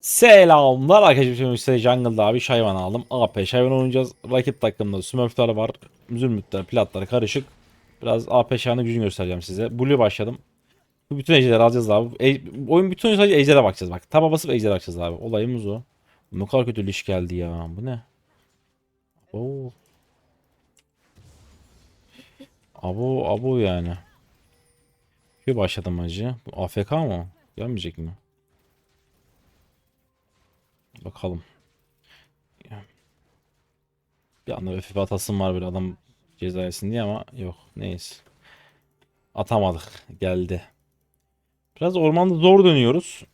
Selamlar arkadaşlar. Size Jungle'da abi Şayvan aldım. AP Şayvan oynayacağız. Rakip takımda Smurf'lar var. Zümrütler, platlar karışık. Biraz AP Şayvan'ın gücünü göstereceğim size. Blue başladım. Bütün ejderleri alacağız abi. E, oyun bütün sadece ejdere bakacağız bak. Taba basıp ejdere bakacağız abi. Olayımız o. Ne kadar kötü liş geldi ya. Bu ne? Oo. Abo abo yani. Bir başladım acı. Bu AFK mı? Gelmeyecek mi? Bakalım. Bir anda öfif atasım var bir adam ceza yesin diye ama yok. Neyse. Atamadık. Geldi. Biraz ormanda zor dönüyoruz.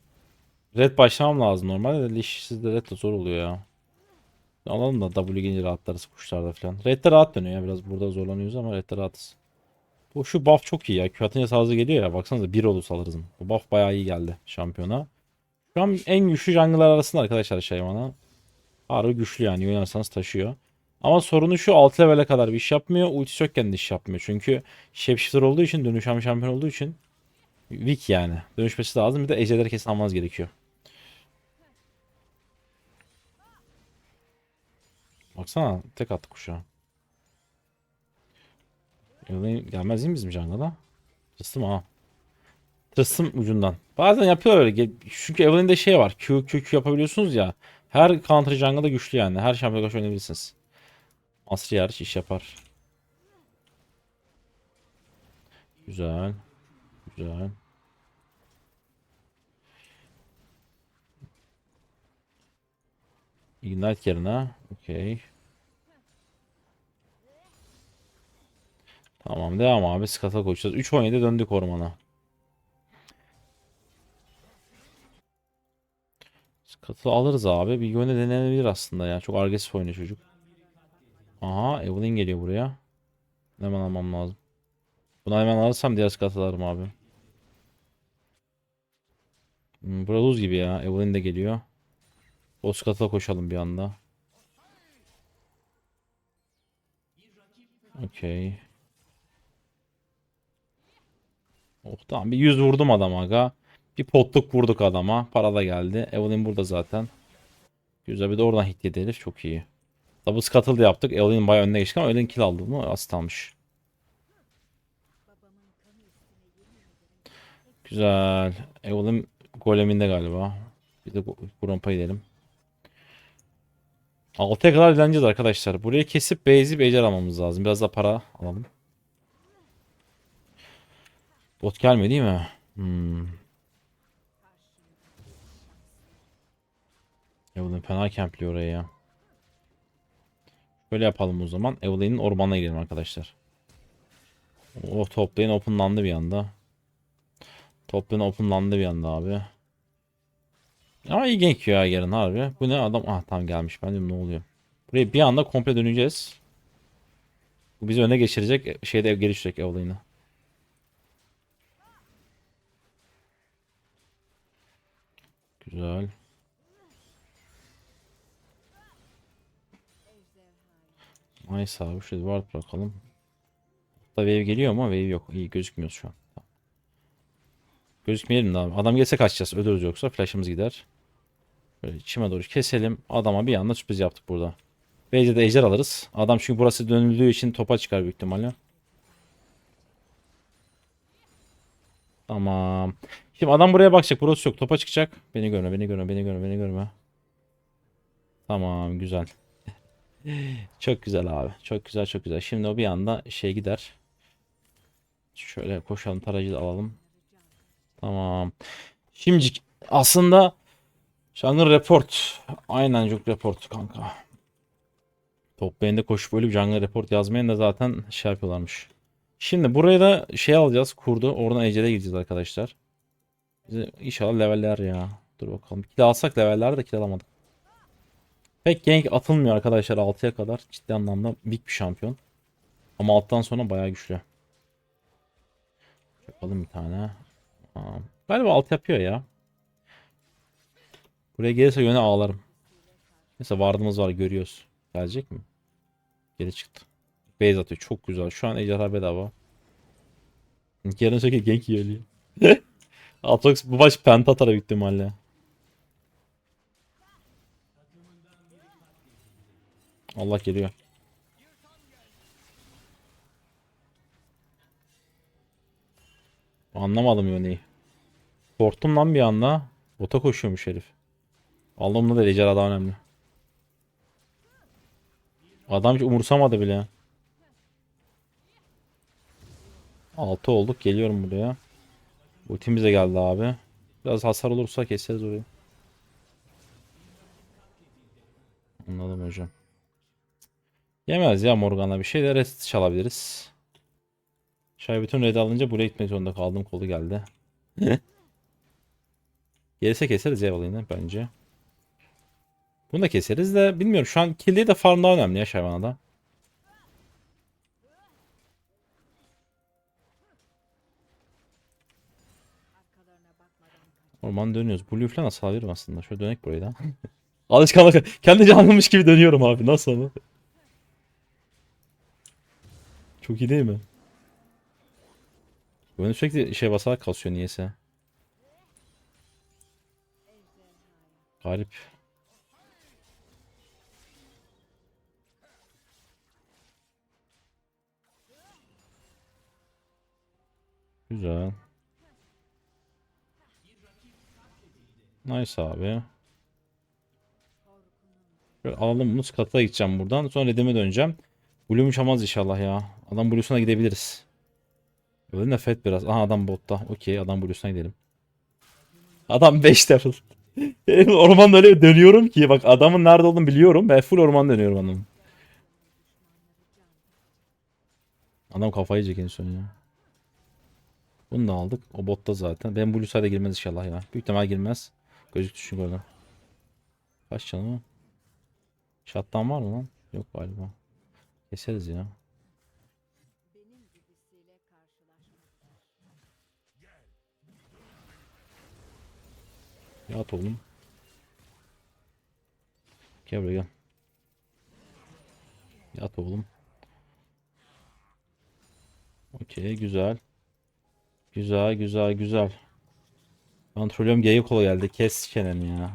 Red başlamam lazım normalde de liş sizde red de zor oluyor ya. Alalım da W gelince rahatlarız kuşlarda falan. Red de rahat dönüyor ya biraz burada zorlanıyoruz ama red de rahatız. Bu şu buff çok iyi ya. Q atınca sağlığı geliyor ya. Baksanıza bir olursa alırız. Bu buff bayağı iyi geldi şampiyona. Şu an en güçlü jungle'lar arasında arkadaşlar Shyvana. Harbi güçlü yani oynarsanız taşıyor. Ama sorunu şu 6 level'e kadar bir iş yapmıyor. Ultisi yokken de iş yapmıyor. Çünkü shapeshifter olduğu için dönüşen şampiyon olduğu için weak yani. Dönüşmesi lazım. Bir de ejderleri kesin almanız gerekiyor. Baksana tek attı. Evelyn gelmez değil mi bizim jungle'a? Tırstım ha. Tırstım ucundan. Bazen yapıyor öyle. Çünkü Evelyn'de şey var. Q, Q, Q yapabiliyorsunuz ya. Her counter jungle'da güçlü yani. Her şampiyon karşı oynayabilirsiniz. Asri hariç iş yapar. Güzel. Güzel. Ignite yerine. Okey. Tamam devam abi. Skata koşacağız. 3-17 döndük ormana. Skata alırız abi. Bir yöne denenebilir aslında ya. Çok agresif oynuyor çocuk. Aha Evelyn geliyor buraya. Hemen almam lazım. Bunu hemen alırsam diğer skata alırım abi. Hmm, bura lose gibi ya. Evelyn de geliyor. O skata koşalım bir anda. Okey. Oh tamam bir 100 vurdum adama aga. Bir potluk vurduk adama. Para da geldi. Evelyn burada zaten. Güzel bir de oradan hit yedi. Çok iyi. Double scuttle da yaptık. Evelyn bayağı önüne geçti ama Evelyn kill aldı mı? Asit almış. Güzel. Evelyn goleminde galiba. Bir de Grompa gidelim. 6'ya kadar dileneceğiz arkadaşlar. Burayı kesip base'i ejder almamız lazım. Biraz da para alalım. Bot gelmiyor değil mi? Hmm. Evelyn fena campliyor oraya ya. Böyle yapalım o zaman. Evelyn'in ormanına gidelim arkadaşlar. Oh top lane openlandı bir anda. Top lane openlandı bir anda abi. Ama gank ya yarın harbi. Bu ne adam? Ah tam gelmiş. Ben diyorum ne oluyor? Buraya bir anda komple döneceğiz. Bu bizi öne geçirecek. Şeyde ev gelişecek Evelyn'ı. Güzel. Nice abi. Şöyle ward bırakalım. Da wave geliyor ama wave yok. İyi gözükmüyor şu an. Gözükmeyelim de abi. Adam gelse kaçacağız. Ölürüz yoksa flash'ımız gider. Böyle içime doğru keselim. Adama bir anda sürpriz yaptık burada. Beyce de ejder alırız. Adam çünkü burası dönüldüğü için topa çıkar büyük ihtimalle. Tamam. Şimdi adam buraya bakacak. Burası yok. Topa çıkacak. Beni görme, beni görme, beni görme, beni görme. Tamam, güzel. Çok güzel abi. Çok güzel, çok güzel. Şimdi o bir anda şey gider. Şöyle koşalım, tarayıcı da alalım. Tamam. Şimdi aslında Jungle Report. Aynen çok report kanka. Top lane'de koşup ölüp Jungle Report yazmayan da zaten şey yapıyorlarmış. Şimdi buraya da şey alacağız. Kurdu. Oradan Ece'de gideceğiz arkadaşlar. Bize inşallah leveller ya. Dur bakalım. Kill alsak leveller de kill alamadık. Pek gank atılmıyor arkadaşlar 6'ya kadar. Ciddi anlamda big bir şampiyon. Ama alttan sonra bayağı güçlü. Yapalım bir tane. Tamam. Galiba alt yapıyor ya. Buraya gelirse yöne ağlarım. Mesela vardığımız var görüyoruz. Gelecek mi? Geri çıktı. Base atıyor. Çok güzel. Şu an ejderha bedava. Yarın sürekli gank yiyor. Atox bu baş penta atar büyük ihtimalle. Allah geliyor. Anlamadım Yone'yi. Korktum lan bir anda. Bota koşuyormuş herif. Allah'ımda da ejderha daha önemli. Adam hiç umursamadı bile. 6 olduk. Geliyorum buraya. Ultimiz de geldi abi. Biraz hasar olursa keseriz orayı. Anladım hocam. Yemez ya Morgan'la bir şey de rest çalabiliriz. Şay bütün red alınca buraya gitmek zorunda kaldım. Kolu geldi. Gelirse keseriz ya yine bence. Bunu da keseriz de bilmiyorum. Şu an kill değil de farm daha önemli ya Shyvana'da. Orman dönüyoruz. Blue falan alabilirim aslında. Şöyle dönek burayı da. Alışkanlık. Kendi canlanmış gibi dönüyorum abi. Nasıl ama? Çok iyi değil mi? Böyle sürekli şey basarak kasıyor niyeyse. Garip. Güzel. Nice abi. Şöyle alalım bunu Scott'a gideceğim buradan. Sonra Redim'e döneceğim. Blue'mu çalmaz inşallah ya. Adam Blue'suna gidebiliriz. Öyle nefret biraz. Aha adam botta. Okey adam Blue'suna gidelim. Adam 5 level. Ormanda öyle dönüyorum ki bak adamın nerede olduğunu biliyorum. Ben full orman dönüyorum adamın. Adam kafayı en son ya. Bunu da aldık. O botta zaten. Ben Blue side'e girmez inşallah ya. Büyük ihtimal girmez. Gözüktü çünkü orada. Kaç canım? Shutdown var mı lan? Yok galiba. Keseriz ya. Yat oğlum. Gel buraya gel. Yat oğlum. Okey güzel. Güzel güzel güzel. Kontrolüm geyik kola geldi. Kes çeneni ya.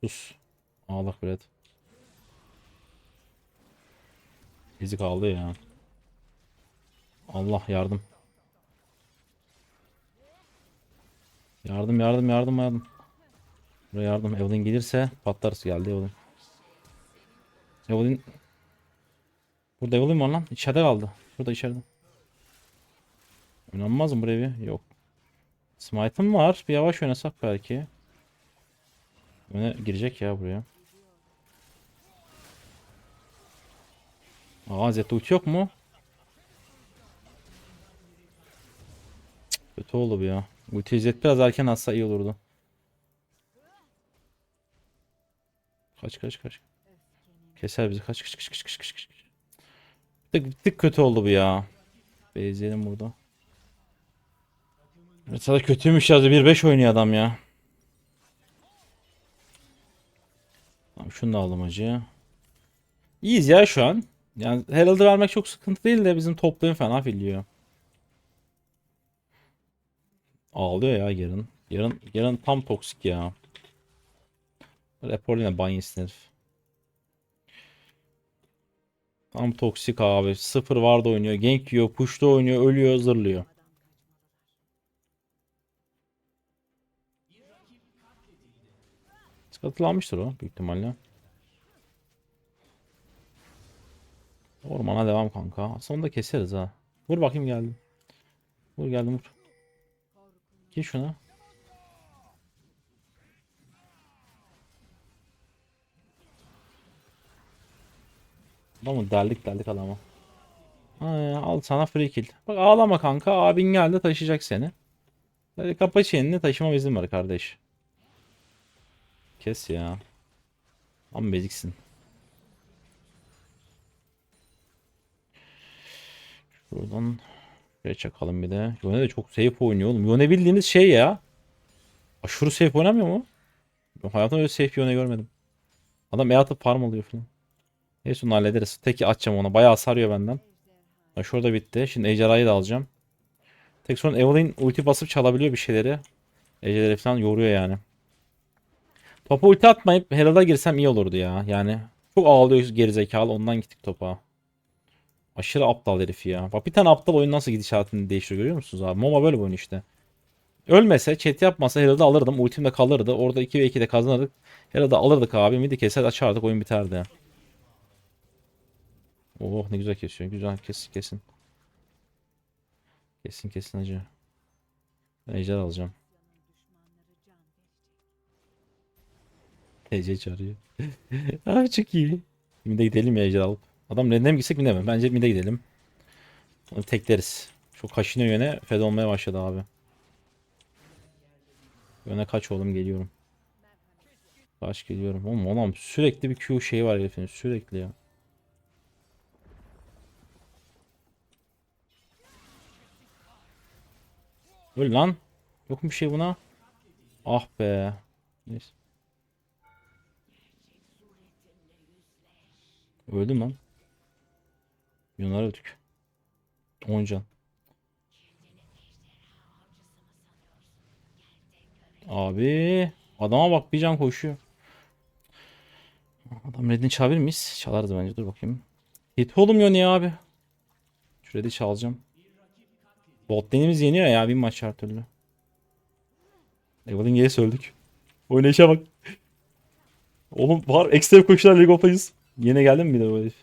Sus. Allah Brad. Bizi kaldı ya. Allah yardım. Yardım yardım yardım yardım. Buraya yardım. Evelyn gelirse patlarız geldi Evelyn. Evelyn. Burada Evelyn var lan. İçeride kaldı. Şurada içeride. Oynanmaz mı buraya? Yok. Smite'ım var. Bir yavaş oynasak belki. Öne girecek ya buraya. Aa Zeta ulti yok mu? Cık, kötü oldu bu ya. Ulti Zed biraz erken atsa iyi olurdu. Kaç kaç kaç. Keser bizi. Kaç kaç kaç kaç kaç kaç. Bir tık, tık kötü oldu bu ya. Bezleyelim burada. Mesela kötüymüş yazdı. 1-5 oynuyor adam ya. Tamam şunu da aldım hacı. İyiyiz ya şu an. Yani Herald'ı vermek çok sıkıntı değil de bizim toplayın fena filliyor. Ağlıyor ya yarın. Yarın yarın tam toksik ya. Raporlayla ban herif. Tam toksik abi. Sıfır vardı oynuyor. Gank yiyor. Push'ta oynuyor. Ölüyor. Zırlıyor. Skatılanmıştır o büyük ihtimalle. Ormana devam kanka. Sonunda keseriz ha. Vur bakayım geldim. Vur geldim vur. Gir şuna. Adamı deldik deldik adamı. Ha, ya, al sana free kill. Bak ağlama kanka. Abin geldi taşıyacak seni. Kapa çeneni taşıma izin var kardeş. Kes ya. Amma beziksin. Şuradan şuraya çakalım bir de. Yone de çok safe oynuyor oğlum. Yone bildiğiniz şey ya. Aşırı safe oynamıyor mu? Hayatımda öyle safe Yone görmedim. Adam E atıp farm alıyor falan. Neyse onu hallederiz. Teki atacağım ona. Bayağı sarıyor benden. Ha, şurada bitti. Şimdi ejderhayı da alacağım. Tek sorun Evelyn ulti basıp çalabiliyor bir şeyleri. Ejderleri falan yoruyor yani. Topa ulti atmayıp Herald'a girsem iyi olurdu ya. Yani çok ağlıyor gerizekalı ondan gittik topa. Aşırı aptal herif ya. Bak bir tane aptal oyun nasıl gidişatını değiştiriyor görüyor musunuz abi? MOBA böyle bir oyun işte. Ölmese, chat yapmasa Herald'ı alırdım. Ultim de kalırdı. Orada 2 ve 2 de kazanırdık. Herald'ı alırdık abi. Midi keser açardık oyun biterdi. Oh ne güzel kesiyor. Güzel kes kesin. Kesin kesin acı. Ben ejder alacağım. Ece çağırıyor. Abi çok iyi. Mide gidelim ya ejder alıp. Adam redine mi gitsek mide mi? Bence mide gidelim. Onu tekleriz. Çok kaşınıyor yöne. Fed olmaya başladı abi. Yöne kaç oğlum geliyorum. Kaç geliyorum. Oğlum oğlum sürekli bir Q şeyi var herifin. Sürekli ya. Öl lan. Yok mu bir şey buna? Ah be. Neyse. Öldüm lan. Yunara öldük. 10 can. Abi. Adama bak bir can koşuyor. Adam redini çalabilir miyiz? Çalarız bence. Dur bakayım. Hit olmuyor niye abi? Şu redi çalacağım. Bot lane'imiz yeniyor ya bir maç her türlü. Evelyn G'ye öldük. Oynayışa bak. Oğlum var ekstrem koşular League of Legends. Yine geldin mi bir de o herif?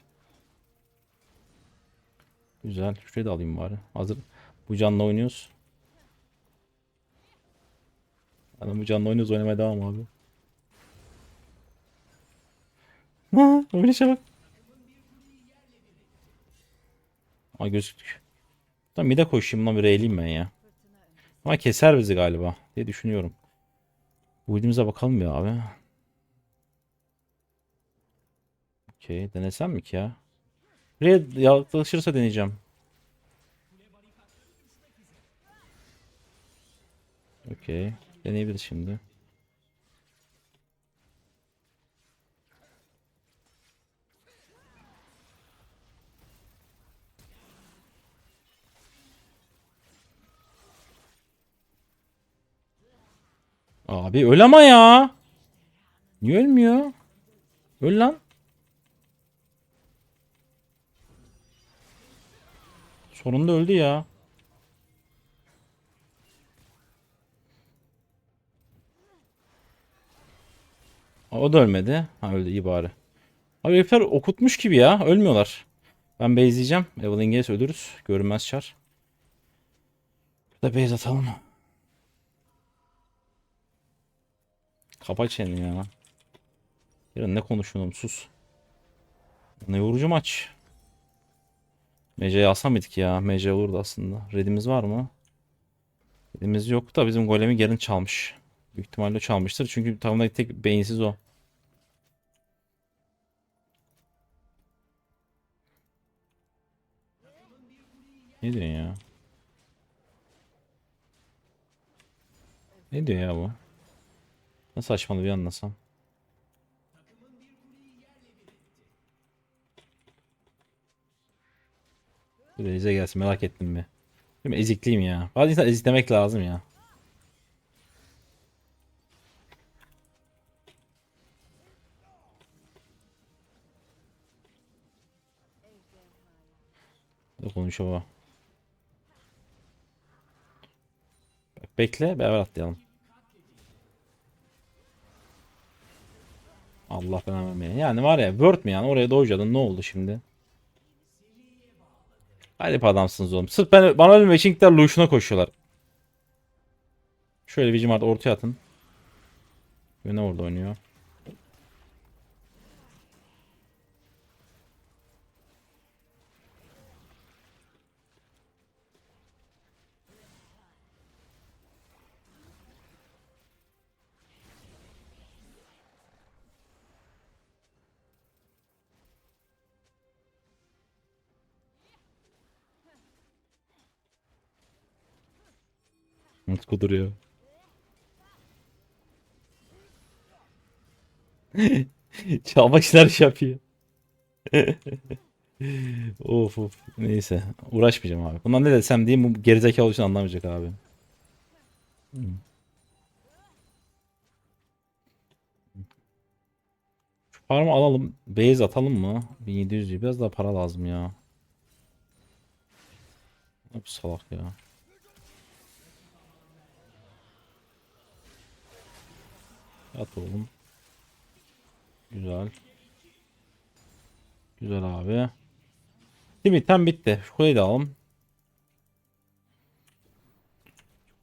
Güzel. Şurayı da alayım bari. Hazır. Bu canla oynuyoruz. Yani bu canla oynuyoruz oynamaya devam abi. Ha, oynayışa bak. Aa gözüktük. Tamam bir de koşayım lan bir eğileyim ben ya. Ama keser bizi galiba diye düşünüyorum. Build'imize bakalım bir abi. Okey denesem mi ki ya? Buraya yaklaşırsa deneyeceğim. Okey. Deneyebiliriz şimdi. Abi öl ama ya. Niye ölmüyor? Öl lan. Sonunda öldü ya. O da ölmedi. Ha öldü iyi bari. Abi herifler okutmuş gibi ya. Ölmüyorlar. Ben base'leyeceğim. Evelyn Gates ölürüz. Görünmez çar. Bir de base atalım. Kapa çeneni ya. Yarın ne konuşuyorum sus. Ne yorucu maç. MC'yi alsam mıydık ya? MC olurdu aslında. Redimiz var mı? Redimiz yok da bizim golemi Garen çalmış. Büyük ihtimalle çalmıştır. Çünkü takımdaki tek beyinsiz o. Ne diyorsun ya? Ne diyor ya bu? Ne saçmalı bir anlasam. Dur Elize gelsin merak ettim bir. Değil mi? Ezikliyim ya. Bazı insan eziklemek lazım ya. Hadi konuş baba. Bekle beraber atlayalım. Allah belanı vermeye. Yani var ya Word mi yani oraya doğacadın ne oldu şimdi? Hadi be adamsınız oğlum. Sırf ben, bana için gittiler Lucian'a koşuyorlar. Şöyle bir cimart ortaya atın. Yöne orada oynuyor. Mutku duruyor. Çalmak şey yapıyor. of of. Neyse. Uğraşmayacağım abi. Bundan ne desem diyeyim bu gerizekalı için anlamayacak abi. Şu farmı alalım. Base atalım mı? 1700 diyor. Biraz daha para lazım ya. Bu salak ya. At oğlum. Güzel. Güzel abi. Limitten bitti. Şu kuleyi de alalım.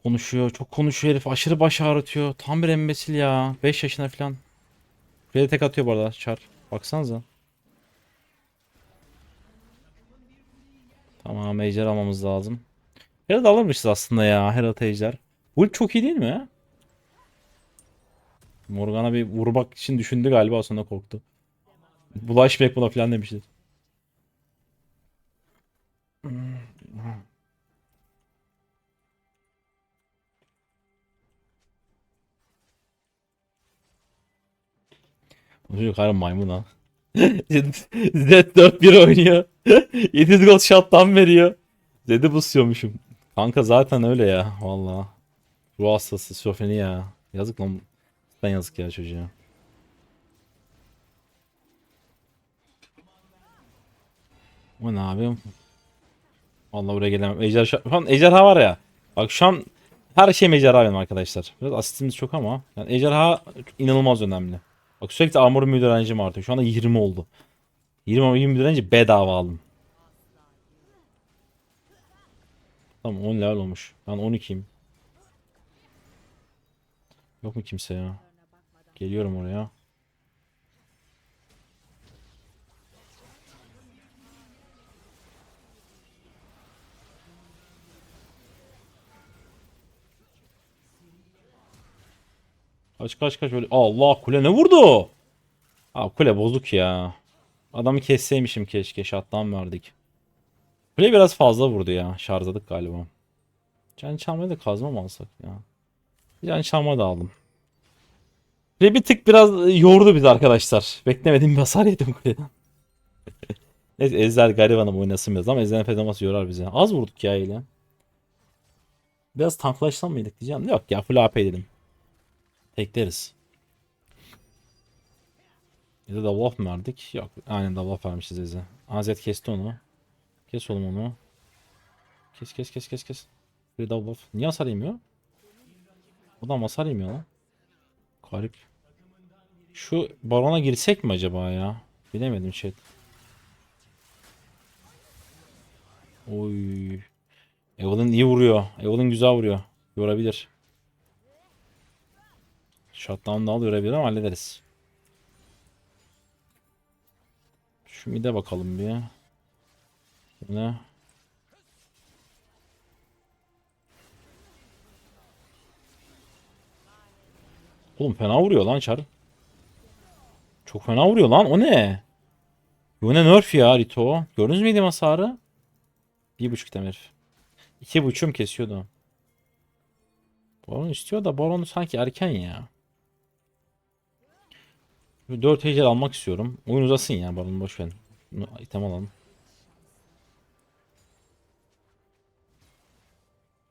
Konuşuyor. Çok konuşuyor herif. Aşırı baş ağrıtıyor. Tam bir embesil ya. 5 yaşına falan. Kuleye tek atıyor bu arada. Çar. Baksanıza. Tamam ejder almamız lazım. Herald alırmışız aslında ya. Herald ejder. Ult çok iyi değil mi? Morgana bir vurmak için düşündü galiba sonra korktu. Bulaşmak buna falan demişti. Bu çocuk harbi maymun ha. Zed 4-1 oynuyor. 700 gol shot'tan veriyor. Zed'i busluyormuşum. Kanka zaten öyle ya valla. Ruh hastası, şofeni ya. Yazık lan. Ben yazık ya çocuğa. O ne abi? Vallahi buraya gelemem. Ejder şu an ejderha var ya. Bak şu an her şey ejderha benim arkadaşlar. Biraz asistimiz çok ama. Yani ejderha inanılmaz önemli. Bak sürekli armor müdür direncim artıyor. Şu anda 20 oldu. 20 20 direnci bedava aldım. Tamam 10 level olmuş. Ben 12'yim. Yok mu kimse ya? Geliyorum oraya. Kaç kaç kaç öyle. Allah kule ne vurdu? Abi kule bozuk ya. Adamı kesseymişim keşke. Şattan verdik. Kule biraz fazla vurdu ya. Şarjladık galiba. Can çalmaya da kazma mı alsak ya? Can çalma da aldım. Kule bir tık biraz yordu biz arkadaşlar. Beklemediğim bir hasar yedim kuleden. Neyse Ezler garibanım oynasın biraz ama Ezler'in fedaması yorar bizi. Az vurduk ya ile. Biraz tanklaşsam mıydık diyeceğim. Yok ya full AP dedim. Tekleriz. Ya da Wolf mu verdik? Yok. Aynen Wolf vermişiz Eze. AZ kesti onu. Kes oğlum onu. Kes kes kes kes kes. Bir Wolf. Niye hasar yemiyor? Adam hasar yemiyor lan. Garip. Şu barona girsek mi acaba ya? Bilemedim chat. Oy. Evelyn iyi vuruyor. Evelyn güzel vuruyor. Yorabilir. Shutdown da al yorabilir ama hallederiz. Şu mide bakalım bir. Ne? Oğlum fena vuruyor lan Char. Çok fena vuruyor lan. O ne? Yone nerf ya Rito. Gördünüz mü yediğim hasarı? Bir buçuk demir. İki buçuğum kesiyordu. Baron istiyor da Baron'u sanki erken ya. 4 ejder almak istiyorum. Oyun uzasın ya Baron boş verin. İtem alalım.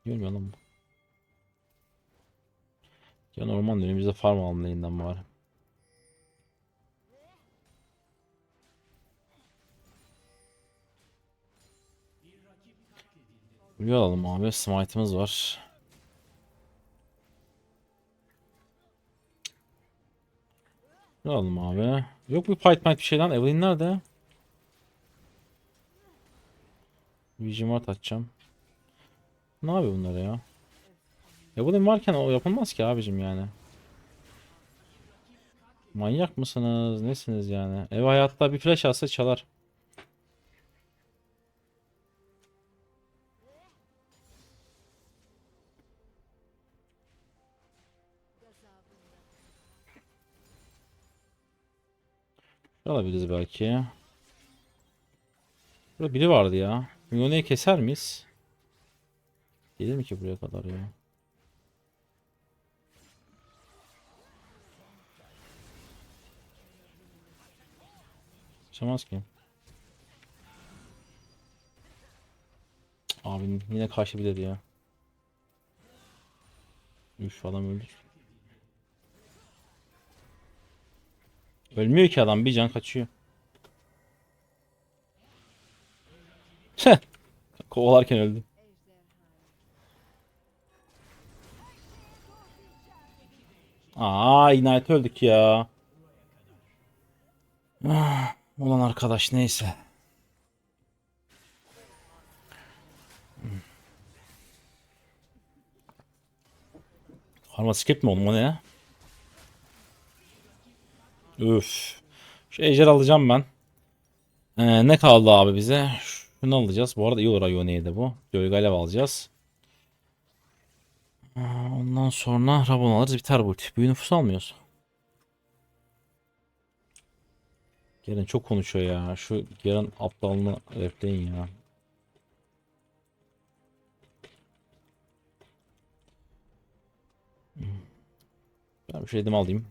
Görmüyor lan bu. Ya orman de farm alalım lane'den bari. Blue alalım abi. Smite'ımız var. Ne alalım abi? Yok bir fight might bir şey lan. Evelyn nerede? Vision Ward atacağım. Ne yapıyor bunlar ya? Evelyn varken o yapılmaz ki abicim yani. Manyak mısınız? Nesiniz yani? Ev hayatta bir flash atsa çalar. Alabiliriz belki. Burada biri vardı ya. Milyoneyi keser miyiz? Gelir mi ki buraya kadar ya? Kaçamaz ki. Abi yine karşı bir dedi ya. Üf adam öldür. Ölmüyor ki adam bir can kaçıyor. Kovalarken öldü. Aa, Ignite öldük ya. Ah ulan arkadaş neyse. Karma skip mi oğlum o ne? Üf. Şu ejder alacağım ben. Ee, ne kaldı abi bize? Şunu alacağız. Bu arada iyi olur Ione'ye de bu. Gölgalev alacağız. Aa, Ondan sonra Rabon alırız biter bu. Büyü nüfus almıyoruz. Gelin çok konuşuyor ya. Şu yarın aptalını repleyin ya. Ben bir şey alayım.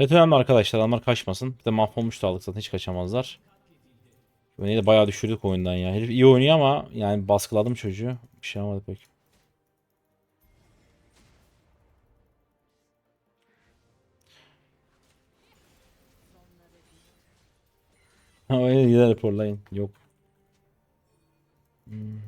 Red önemli arkadaşlar. Adamlar kaçmasın. Bir de mahvolmuş da aldık zaten hiç kaçamazlar. Beni de bayağı düşürdük oyundan ya. Herif iyi oynuyor ama yani baskıladım çocuğu. Bir şey yapamadı pek. Ha öyle gider raporlayın. Yok. Hmm.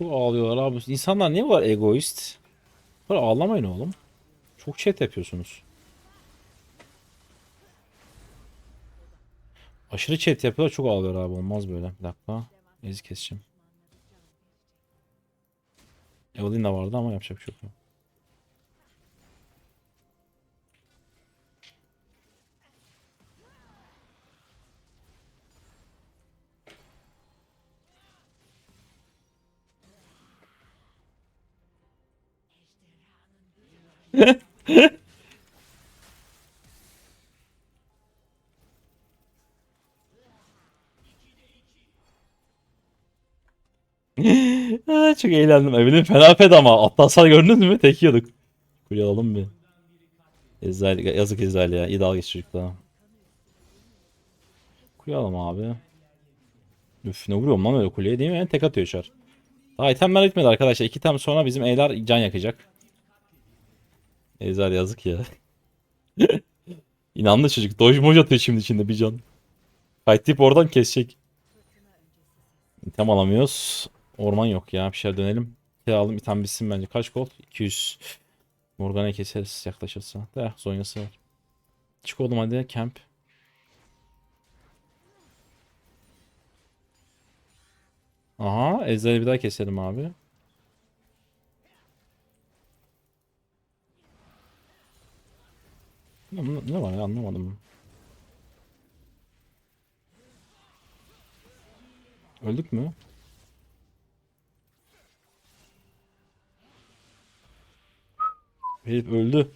Ağlıyorlar abi. İnsanlar niye bu kadar egoist? Böyle ağlamayın oğlum. Çok chat yapıyorsunuz. Aşırı chat yapıyorlar çok ağlıyor abi olmaz böyle. Bir dakika. Ezi keseceğim. Evelyn vardı ama yapacak bir şey yok. Çok eğlendim. Evelyn fena fed ama. Atlaslar gördünüz mü? Tek yiyorduk. Kule alalım bir. Ezrail, yazık Ezrail ya. İyi dalga geç çocukla. Kule alalım abi. Üf ne vuruyorum lan öyle kuleye değil mi? Tek atıyor şar. Daha itemler bitmedi arkadaşlar. İki item sonra bizim Eylar can yakacak. Ezrail yazık ya. İnandı çocuk. Doj moj atıyor şimdi içinde bir can. Kayıtlayıp oradan kesecek. İtem alamıyoruz. Orman yok ya. Bir şeyler dönelim. Bir alalım. İtem bitsin bence. Kaç gold? 200. Morgana keseriz yaklaşırsa. De zonyası var. Çık oğlum hadi. Camp. Aha. Ezreal'i bir daha keselim abi. Ne, ne var ya anlamadım. Öldük mü? Herif öldü.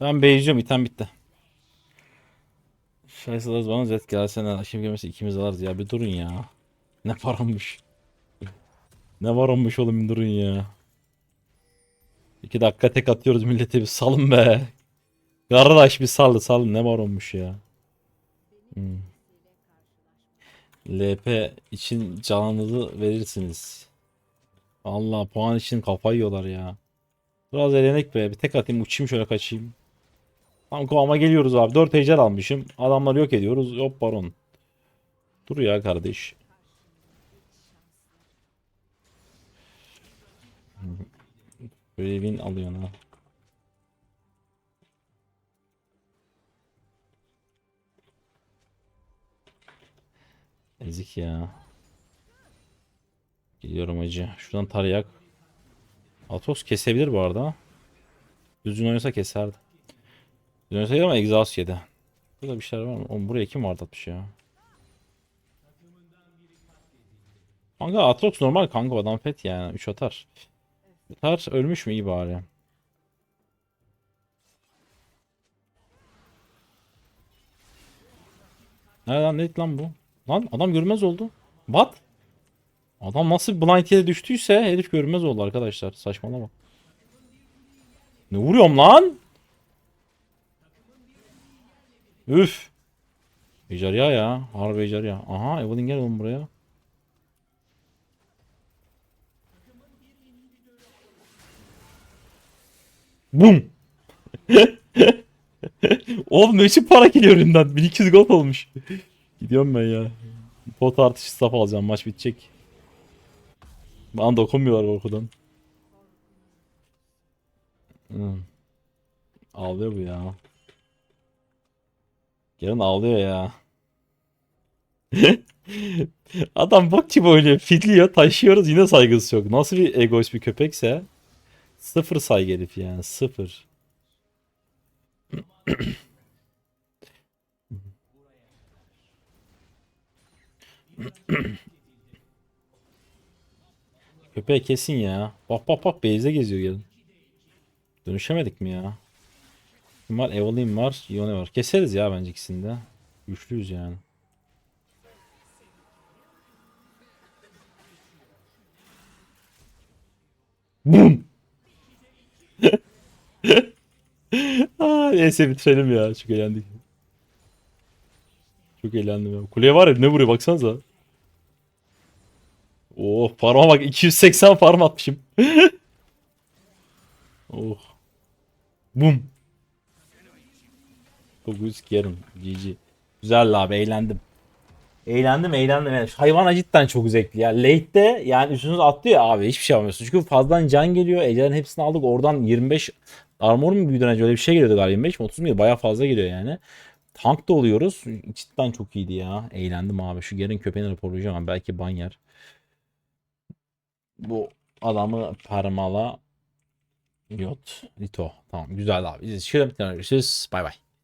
Ben beyziyorum item bitti. Şahis alırız bana zet gelsene. Şimdi gelmesi ikimiz alırız ya bir durun ya. Ne parammış. Ne var olmuş oğlum bir durun ya. İki dakika tek atıyoruz millete bir salın be. Kardeş bir sal salın ne var olmuş ya. Hmm. LP için canınızı verirsiniz. Allah puan için kafayı yiyorlar ya. Biraz elenek be. Bir tek atayım uçayım şöyle kaçayım. Tam kovama geliyoruz abi. 4 ejder almışım. Adamları yok ediyoruz. Yok baron. Dur ya kardeş. Böyle win alıyorsun ha. Ezik ya. Gidiyorum acı. Şuradan tarayak. Atos kesebilir bu arada. Düzgün oynasa keserdi. Düzgün oynasa ama egzoz yedi. Burada bir şeyler var mı? Oğlum buraya kim vardı atmış ya? Kanka Atrox normal kanka adam pet yani 3 atar. Atar ölmüş mü iyi bari. Nereden ne lan bu? Lan adam görmez oldu. What? Adam nasıl blind yere düştüyse herif görünmez oldu arkadaşlar. Saçmalama. Ne vuruyorum lan? Üf. Ejderha ya. Harbi ejderha. Aha Evelyn gel oğlum buraya. Bum. Oğlum ne için para geliyor önünden? 1200 gold olmuş. Gidiyorum ben ya. Pot artışı staff alacağım. Maç bitecek. Bana dokunmuyorlar korkudan. Hmm. Ağlıyor bu ya. Gelin ağlıyor ya. Adam bok gibi oynuyor. Fidliyor. Taşıyoruz. Yine saygısı yok. Nasıl bir egoist bir köpekse. Sıfır saygı herif yani. Sıfır. Köpeği kesin ya. Bak bak bak base'e geziyor gelin. Dönüşemedik mi ya? Kim var? Evelyn var. Yone var. Keseriz ya bence ikisini de. Güçlüyüz yani. Bum. Aa, neyse bitirelim ya. Çok eğlendik. Çok eğlendim ya. Kuleye var ya ne vuruyor baksanıza. Oh parma bak 280 farm atmışım. oh. Bum. 900 yarım. GG. Güzel abi eğlendim. Eğlendim eğlendim. Yani hayvan cidden çok zevkli ya. Late'de yani üstünüze atlıyor abi hiçbir şey yapamıyorsun. Çünkü fazladan can geliyor. Ejder'in hepsini aldık. Oradan 25 armor mu büyüdü önce öyle bir şey geliyordu galiba 25 mi 30 mu? Baya fazla geliyor yani. Tank da oluyoruz. Cidden çok iyiydi ya. Eğlendim abi. Şu Gerin köpeğini raporlayacağım belki ban yer. Bu adamı parmala Yot. Lito. Tamam güzel abi. Şöyle bir tane görüşürüz. Bay bay.